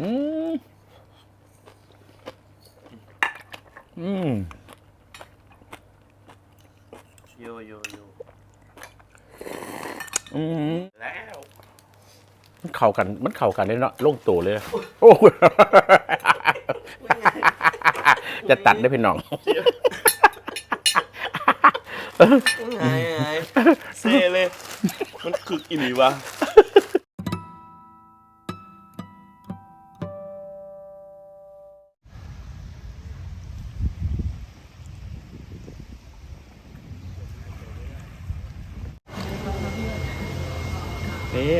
อืมอืมโยโยโยอืมแล้วมันเข้ากัน มันเข้ากันเลยเนาะลงตัวเลย โอ้จะตัดได้พี่น้องไงไงเซ่เลย มันคึกอีหลีวะ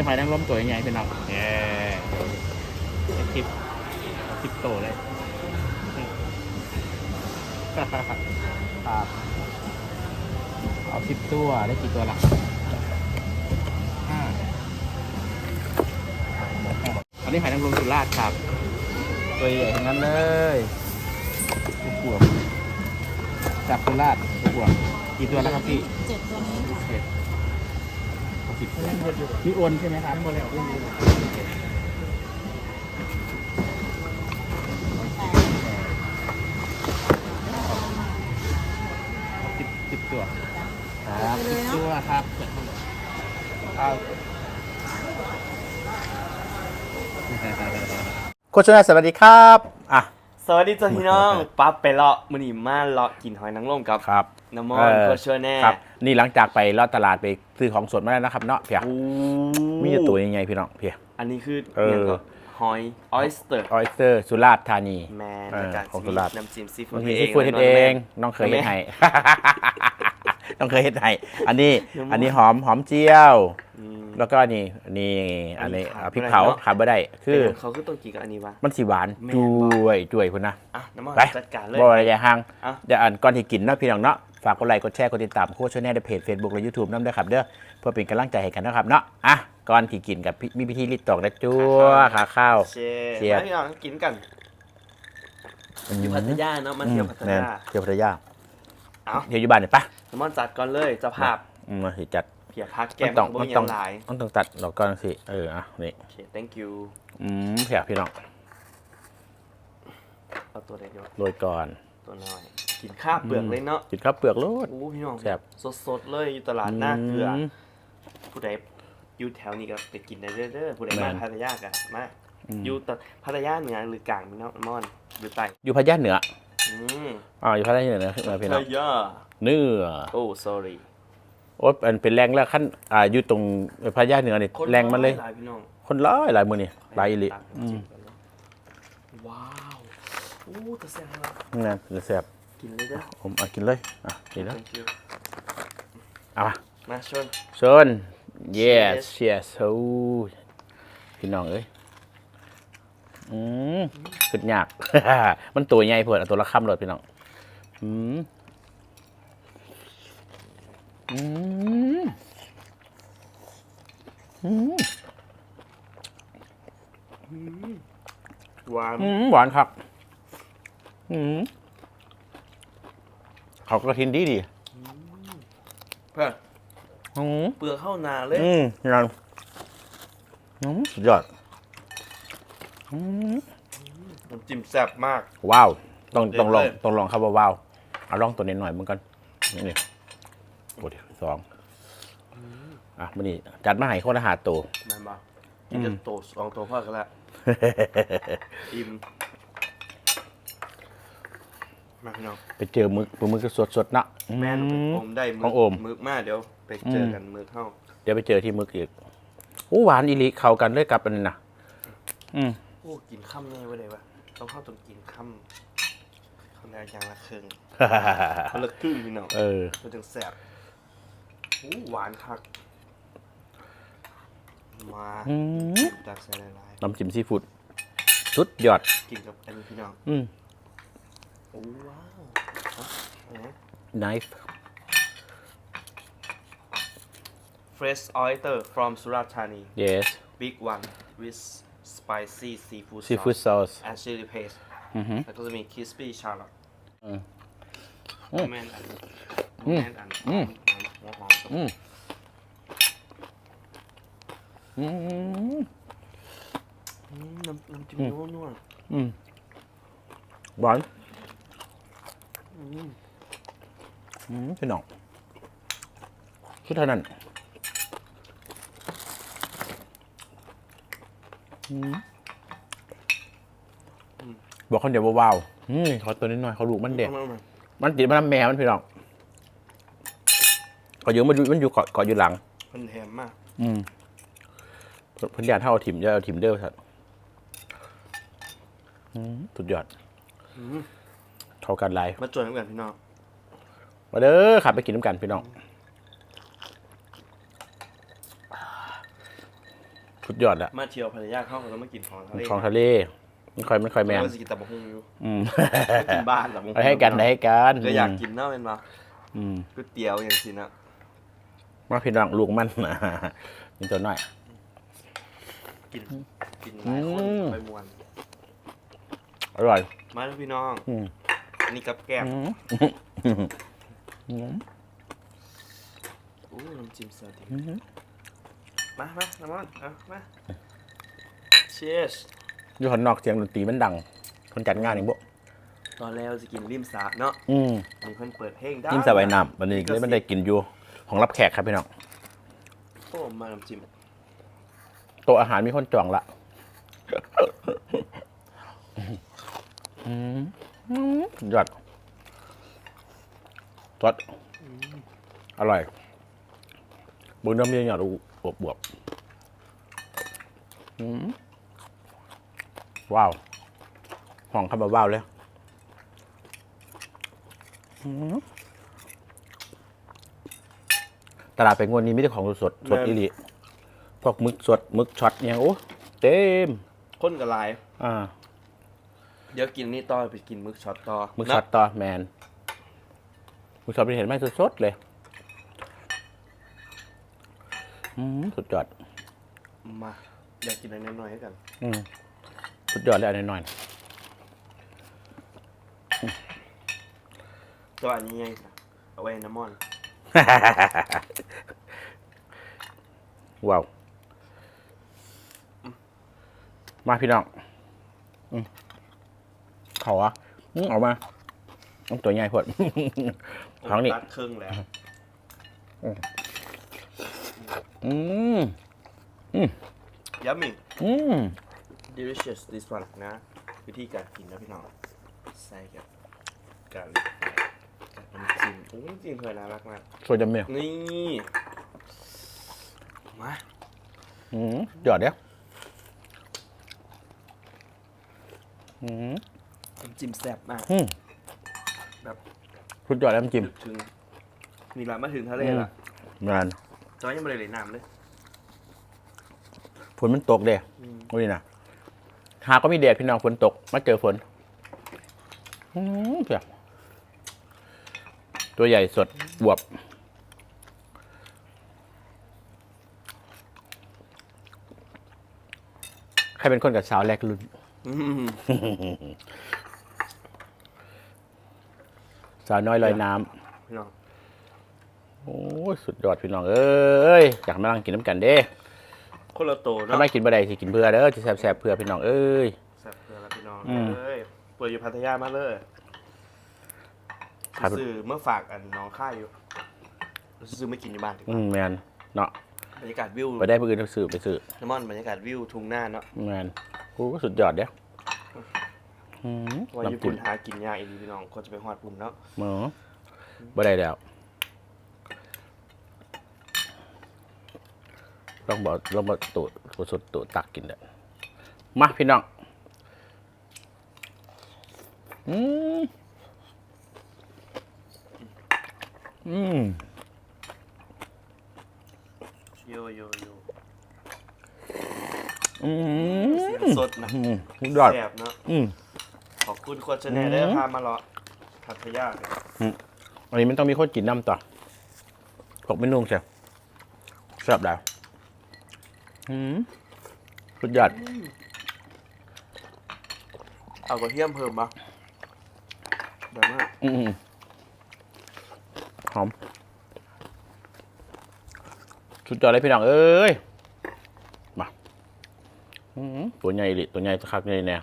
หอยนางรมตัวใหญ่ๆพี่น้องเย้คลิปคลิปโตเลยครับเอาสิบตัวได้กี่ตัวละห้าอันนี้หอยนางรมสุราษฎร์ครับ ตัวใหญ่ทั้งนั้นเลยลูกบวกจากสุราษฎร์ลูกบวกกี่ตัวแล้วครับพี่เจ็ดตัวนี้เจ็ด สิบนี่โอนใช่ไหมครับโอนแล้วสิบสิบตัวครับสิบตัวครับครับโฆษณาสวัสดีครับอะสวัสดีจ้าพี่น้องปั๊บไปเลาะมือนีมาเลาะกินหอยนางรมกับครับ น้ำมอเอนอก็ช่วยแน่ครับนี่หลังจากไปลอดตลาดไปซื้อของสดมาแล้วนะครับเนาะเพียโอ้มีแต่ตัวยังไงพี่น้องเพียอันนี้คือเออเนี่ยก็หอยออยสเตอร์ออยสเตอร์สุราษฎร์ธานีแมนเออในการของสุราษฎร์น้ำจิ้มซีฟู้บาดงทีที่พูดเฮ็ดเองน้องเคยเฮ็ดให้น้องเคยเฮ็ดให้อันนี้อันนี้หอมหอมเจียวอืมแล้วก็นี่นี่อันนี้อันนี้อะพริกขาดเผาไม่ได้เนอะขาดไม่ได้ คือเขาคือต้องกินกับอันนี้วะมันสีหวานแม่นจุบ่้ยจุ้ยคุณนะอะน้ำมอนไปจัดการเลยบ่อะไรอย่าห่างอะเดี๋ยวอันก่อนที่กินเนาะพี่น้องเนาะ ฝากกดไลค์กดแชร์กดติดตามโค้ชชแนลในเพจ Facebook และ YouTube น้ำด้วยครับเด้อเพื่อเป็นกำลังใจให้กันนะครับเนาะอะก่อนที่กินกับพี่มีพิธีรีดตอกนะจั่วขาข้าวเชเชียร์มาพี่น้องกินกันอยู่พัทยาเนาะมาเที่ยวพัทแม่นยา เที่ยวพัทยาเอ้า เที่ยวอยู่บ้านเนี่ยปะน้ำมอนจัดก่อนเลยเจ้าภาพอืมมาสิจัดเพียพักแกมัมนต้องบ่มันมีต้องหลายมันต้องตัดดอกก่อนสิเอออะนี่โอเค thank you อืมเพียพี่น้องเอาตัวเล็กเดียวโรยก่อน ตัวน้อย กินข้าวเปลือกเลยเนาะกินข้าวเปลือกโลด โอ้พี่น้องแซ่บ สดๆเลยอยู่ตลาดหน้าเกลืออม ผู้ใดอยู่แถวนี้ก็ไปกินได้เด้อๆผู้ใดแม่มานพัทยากันมาอืมอยู่ตะพัทยาเหนือหรือกลางพี่น้องมอนอยู่ใต้อยู่พัทยาเหนืออืมอ่าอยู่พัทยาเหนือเออพี่น้พัองทยาเนื้อโอ้ sorry โอ๊ยมันเป็นแรงแล้วขั้นอ่าอยู่ตรงพัทยาเหนือนี่คนแรงมันเลยหลายพี่น้องคนร้ายหลายมือนี่หลายอิลิตักอืมจิ้มกันเลยว้าวโอ้แต่แซ่บมากนั่นเดี๋ยวแซ่บกินเลยเด้อผมเอากินเลยอะนี่นะ thank you เอามามาชน ชน yes yes โอ้ยพี่น้องเอ้ยอืมขึ้นยาก มันตัวใหญ่เพื่อนเอาตัวละคำเลยพี่น้องอืมอืมอืมหวานอืมหวานครับ อืมเขากระทินดีดีเพื่อนอืมเปลือกเข้านาเลย อืมนั่นอืมสุดยอดอืมน้ำจิ้มแซ่บมาก ว้าว ต้องเด็ดต้องลองเลยต้องลองครับว่าว้าวเอาลองตัวนี้หน่อยเหมือนกันนี่นี่โอ้เดี๋ยวสองอะมันนี่จัดมาให้คนอาหารตัวแม่นบ่กินจะโตสองตัวพ่อกันละอิ่ม มาพี่น้องไปเจอมึกมึกก็สดสดๆนะแม่นอืมอมได้มืของโอมมือมาเดี๋ยวไปเจอกันมือเข้าเดี๋ยวไปเจอที่มึกอีกอู้หวานอีหลิเข้ากันด้วยกับอันนี้นะอืมโอ้กินค่ำแน่ไว้เลยวะต้องเข้าต้องกินค่ำเขาได้อย่างละครึ่งคนละครึ่งพี่น้องเออ มันถึงแซ่บโอ้หวานคักมาอืมตักใส่หลายน้ำจิ้มซีฟู้ดสุดยอด ๆกินกับอันนี้พี่น้องอืม โอ้ว้าวฮะอะไรนะ nice fresh oyster from Surat Thani yes big one with spicy seafood seafood sauce sauce and chili paste อือฮึแล้วก็จะมี crispy shallot อืมแม่นอันอืมแม่นอันอืมหัวหอมอืมอืมอืมน้ำน้ำจิ้มอืมนัวอืมหวานๆ อืมอืมพี่น้องคือเท่านั้นอืมบอกเขาเดี๋ยวว้าวๆอืมขอตัวนิดหน่อยเขาลูกมันเด็กอามาอามามันติดมันน้ำแมวมันพี่น้องก็อยู่มันอยู่มันอยู่เกาะเกาะอยู่หลัง มันแถมมาก อืมเพิ่นเพิ่นอยากเท่าเอาถิ่มจะเอาถิ่มเด้อสัตว์อืมสุดยอด อืม เข้ากันไลายมาจวนกันพี่น้องมาเด้อขับไปกินน้ำกันพี่น้องสุดยอดอะมาเที่ยวภรรยาเข้าแล้วมากินของทะเลของทะเลมันคอยมันคอยแมนเราจะกินตับกหุ่งอยู่อืมมากินบ้านตับกหุ่งไปให้กันไปให้กันก็อยากกินเนาะเป็นปะอืมก๋วยเตี๋ยวอย่างสินะมาพี่น้องลูกมันนี่ตัวน้อยกินกินหลายคนอืมไปมวนอร่อย มาแล้วพี่น้อง อืมอันนี้กับแก้มอืมอืมอู้น้ำจิ้มซาดิอืมมามาน้ำมันเอามาเชสอยู่ข้างนอกเสียงดนตรีมันดัง คนจัดงานนี่บ่ตอนแรกเราจะกินริมสระเนาะอืมมีคนเปิดเพลงได้จิ้มสบายน้ำวันนี้เลยมันได้กินอยู่ ของรับแขกครับพี่น้องโอ้มาน้ำจิ้มโต๊ะอาหารมีคนจองละอืมอืม ยอดรสอร่อยบุญน้ำเยี่ยหยอดบวบบวบอืมว้าวห้องเข้ามาว้าวเลยอืมตลาดเป็นงวนนี้ไม่ได้ของสดๆสดอีหลีพวกมึกสดมึกช็อตเนี่ยโอ้เต็มข้นกับลาย อ่า เดี๋ยวกินนี่ต่อไปกินมึกช็อตต่อมึกช็อตต่อแมนมึกช็อตเป็นเห็นไหมสดๆเลยอืมสุดยอดมาอยากกินอะไรน้อยๆให้กัน อืมสุดยอดเลยอันนี้หน่อยตัวอันนี้ไงเอาไว้น้ำมันว้าว มาพี่น้อง อืม เขาอะอืมเออกมาต้องตัวใหญ่พอดท้องนี่ตัดครึ่งแล้วอืมยัมมี่อืม delicious this one นะ วิธีการกินนะพี่น้องใส่กับการกับน้ำจิ้มโอ้ยน้ำจิ้มเคยน่ารักมากสวยจังเมียนี่มาอืมยอดเนี้ยอืมน้ำ จิ้มแซ่บมาก อืมแบบสุดยอดแล้วน้ำจิ้มนึกถึงนี่ละมาถึงทะเลละงานจอยยังไม่ได้เลยน้ำเลยฝนมันตกเด้อืมโอ้ยนะหาก็มีแดดพี่น้องฝนตก มาเจอฝนอืมเปียกตัวใหญ่สดบวบ ใครเป็นคนกับสาวแรกรุ่น อืม สาวน้อยลอยน้พี่น้องำโอ้ยสุดยอดพี่น้องเอ้ยอยากมานั่งกินน้ำกันเด้คนละโตเนาะถ้าไม่กินบะไดสิกินเพื่อเด้อจะแซ่บๆเพื่อพี่น้องเอ้ย แซ่บเพื่อนละพี่น้องอืม เลยเปิดอยู่พัทยามาเลยครับซื้อเมื่อฝากอันน้องค่ายอยู่ซื้อไม่กินอยู่บ้านดีกอืว่ามแมนเนาะบรรยากาศวิวไปได้เพื่อนซื้อไปซื้อน้ำมันบรรยากาศวิวทุ่งหน้าเนาะแมนโอ้สุดยอดเด้ออืม ว่าญี่น้ำปุ่จิ้นมหากินยากอีกพี่น้องก็จะไปฮอดปุ่นเนาะหมอบ่ได้แล้วต้องบอกต้องบอกตูดกูสุดตูดตักกินเด้อมาพี่น้องอืมอืมโยโยโยอืมเสียงสดนะอืมสุดยอดแซ่บเนาะอืม ขอบคุณโคชแนลได้พามาเลาะพัทยาเลยอันนี้มันต้องมีคนกินน้ำต่อพกไม่นุ่งเชียวแซ่บแล้วอืมสุดยอดเอากระเทียมเพิ่มปะแบบว่าอืมหอม สุดยอดเลยพี่น้องเอ้ย มาอื้อหือตัวใหญ่ลิตัวใหญ่สักคักใหญ่แน่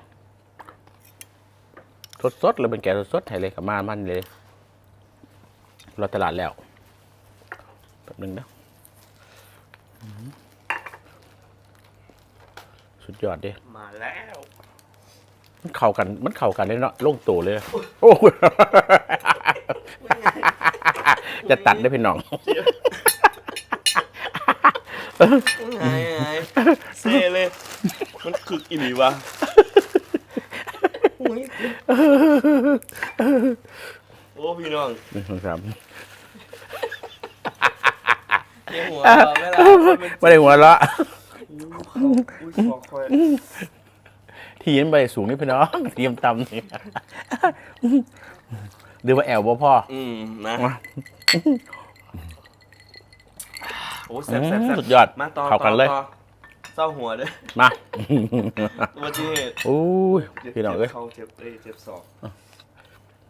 สดๆเลยเป็นแกะสดๆให้เลยกับมามันเลยรอตลาดแล้วแป๊บหนึงนะอื้อหือสุดยอดเด้มาแล้ว มันเข้ากัน มันเข้ากันเลยเนาะโล่งตัวเลยนะโอ้ยจะตัดได้พี่น้องไงไงเซเลย มันคึกอีหลีวะโอ้ย โอ้พี่น้องหนึ่งสองสามเยี่ยหัวเราไม่ละมันเป็นไม่ได้หัวเราะอู้เขาอุ้ยคอคอยทีนไปสูงนี่พี่น้องเตรียมตำนี่ดูว่าแอลบ่พ่ออืมนะมาโอ้แซ่บแซ่บแซ่บสุดยอดมาต่อเข้ากันเลย ต่อ เศร้าหัวเด้อมา อุบัติเหตุอู้ยพี่น้องเอ้ย จ็บเขาเจ็บเอ้ยเจ็บศอก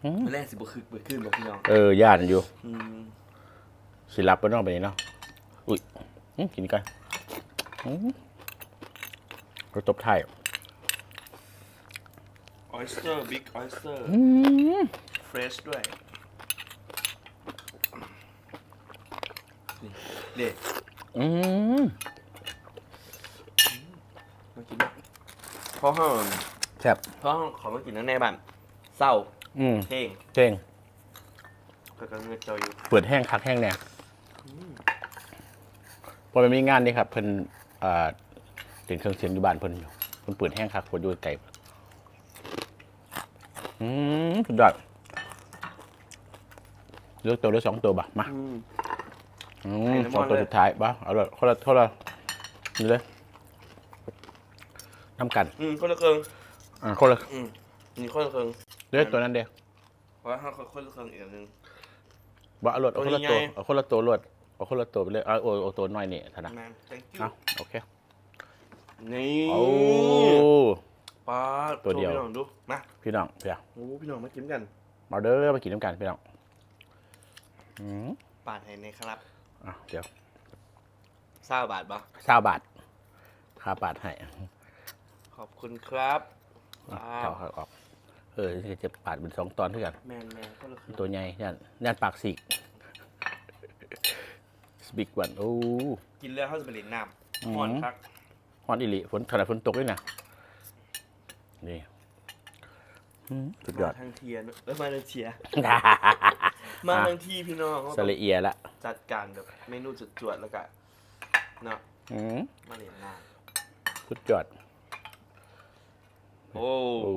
อืม แรกสิบ่คึกบ่ขึ้นบ่พี่น้องเออย่านอยู่อืมสิรับไปน้องไปนี่เนาะอุ้ยอื้อกินกันอื้อรสตบไทายออยสเตอร์บิ๊กออยสเตอร์อื้อเฟรชด้วยนี่เด็ดอื้อ มากิน เพราะห้องแซ่บเพราะห้องขอมากินนั่นในบ้านเศร้าอืมเท่งเท่งก็กำลังเจออยู่เปิดแห้งคักแห้งแน่พอมันมีงานนี่ครับเพิ่นอ่าเล่นเครื่องเสียงอยู่บ้านเพิ่นอยู่เพิ่นเปิดแห้งคักเพิ่นอยู่ไกลอืมสุดยอดเลือกตัวได้สองตัวบ่ะมาอืมอืให้มน้ำสองมันตัวเลยสุดท้ายบ่ะเอาละคนละคนละนี่เลย น้ำกันอืมคนละเครื่องอ่าคนละอืมนี่คนละเครื่องเลือกตัวนั้นเดียวเพราะว่าห้องคนละเครื่องอีกอันหนึงบ่เอารถเอาคนละตัตัววนี้ไงเอาคนละตัวรถเอาคนละตัวไปเลยเอาโอ้เอาตัวน้อยนี่เท่านะแมน thank you เอาโอเคนี่โอ้ ป้าตัวเดียว โชพี่น้องดูมาพี่น้องพี่น้องโอ้พี่น้องมากินกันมาเด้อมากินน้ำกันพี่น้องอืมปาดให้ในครับอะเดี๋ยวเศร้าบาทปะเศร้าบาทค่าบาทให้ข อบคุณครับอะว้าเอาวเอาออกเออจะปาดเป็นสองตอนเท่ากันแมนแมนคนละเครื่องตัวใหญ่ย่านย่านปากสีกสบิกวันโอ้ กินแล้วเขาจะไปเล่นน้อืมำห่อนครับฮอนอิลิฝนขนาดฝนตกด้วยนะนี่อืมสุดยอมาดทางเทียนเอ้ยมาทางเทีย มาทางที่พี่น้องเขาสละเอียละจัดการแบบเมนูจุดจวดๆแล้วก็เนาะอืมมาเล่นน้สุดยอดำ โอ้โอ้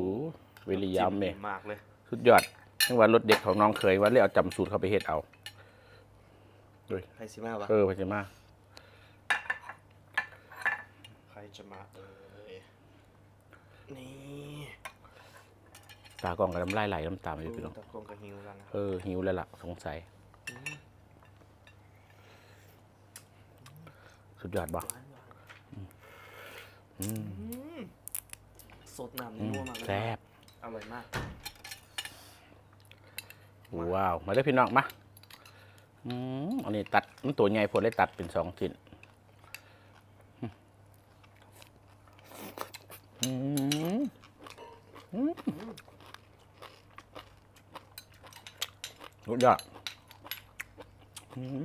เวลียามเมจิ้ดีมากเลยสุดยอดทั้งวันรถเด็กของน้องเคยว่าเลยเอาจำสูตรเขาไปเฮ็ดเอาใครสิมาวะเออไปจะมาใครจะมาเอ่ยนี่ตากล้องกับน้ำลายไหลน้ำตามอยู่พี่น้องตะโกนกับฮิวกันนะเออหิวแล้วล่ะสงสัย สุดยอดบ่หวานหวานอืมอืม สดน้ำอืนี่มนัวมากเลยแซ่บอร่อยมาก ว้าว มาได้อพี่น้องมาอืมอันนี้ตัดมันตัวใหญ่พอเลยตัดเป็นสองชิ้นอืมอืมสุดยอดอืม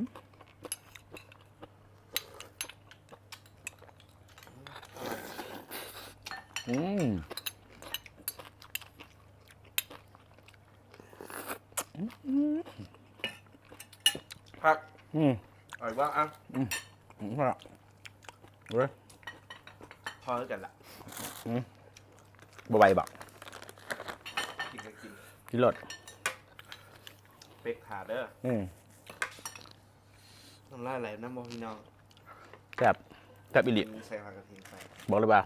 อืมพักอืมอร่อยว่าอะอืมว่าเว้ยพอแล้วกันละบ่ไหวบักกินก็กินกินรถเป็กขาเด้ออืมน้ำลายไหลน้ำมอพี่น้องแซ่บแซ่บอิลิมีใส่ผักกระเทียมใส่บอกเลยว่า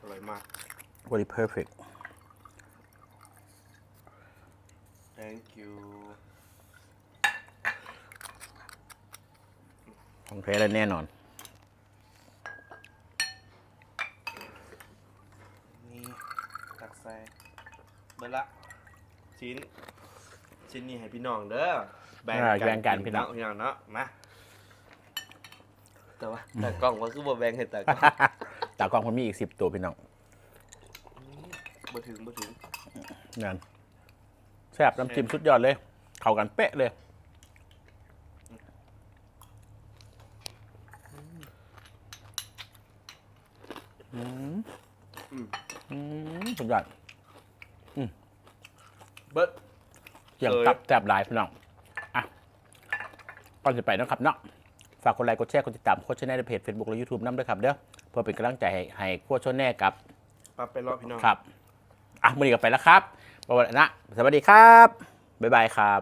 อร่อยมาก very perfect thank you ของแท้และแน่นอน นี่ตักใส่เบิดละชิ้น ชิ้นนี้ให้พี่น้องเด้ออ่าแบ่งกันพี่น้อง พี่น้องเนาะมาแต่ว่าแต่กล้องว่าคือบ่แบ่งให้แต่กล้อง ตากล้องมันมีอีกสิบตัวพี่น้องบ่ถึงบ่ถึงนั่นแซ่บน้ำจิ้มสุดยอดเลย เข้ากันเป๊ะเลยอืมอืมสุดยอดเบิดเกี่ยงเอ้ยตับแซ่บหลายพี่น้อง อะก่อนจะไปนะครับเนาะฝากกดไลค์กดแชร์กดติดตามโคชแนลในเพจ Facebook และ YouTube น้ำด้วยครับเด้อ เพื่อเป็นกำลังใจให้ให้โคชแน่กับปรับไปรอบพี่น้อง ครับอะมือนี้ก็ไปแล้วครับบวันนะ สวัสดีครับ บ๊ายบายครับ